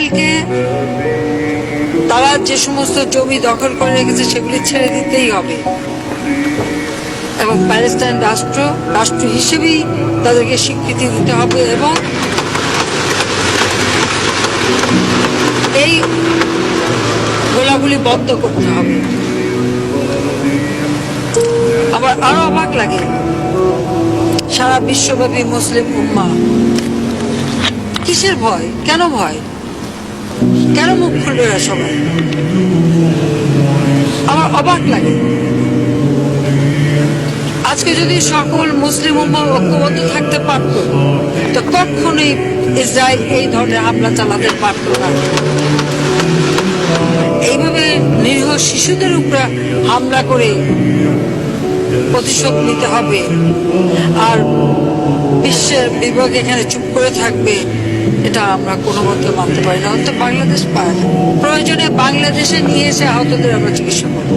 ইসরায়েলকে তারা যে সমস্ত জমি দখল করে রেখেছে সেগুলি ছেড়ে দিতেই হবে। এবং প্যালেস্টাইন রাষ্ট্র রাষ্ট্র হিসেবেই তাদেরকে স্বীকৃতি দিতে হবে এবং এই গোলাগুলি বন্ধ করতে হবে। আবার আরও অবাক লাগে, সারা বিশ্বব্যাপী মুসলিম উম্মা কিসের ভয়? কেন ভয়? কেন মুখ খুলবে না সবাই? আমার অবাক লাগে। আজকে যদি সকল মুসলিম ঐক্যবদ্ধ থাকতে পারত, তো কখনোই ইসরায়েল এই ধরনের হামলা চালাতে পারত না। এইভাবে নিরীহ শিশুদের উপরে হামলা করে প্রতিশোধ নিতে হবে। আর বিশ্বের বিভাগ এখানে চুপ করে থাকবে। এটা আমরা কোনো মতে মানতে পারি না অন্তত বাংলাদেশ। প্রয়োজনে বাংলাদেশে নিয়ে এসে আহতদের আমরা চিকিৎসা করব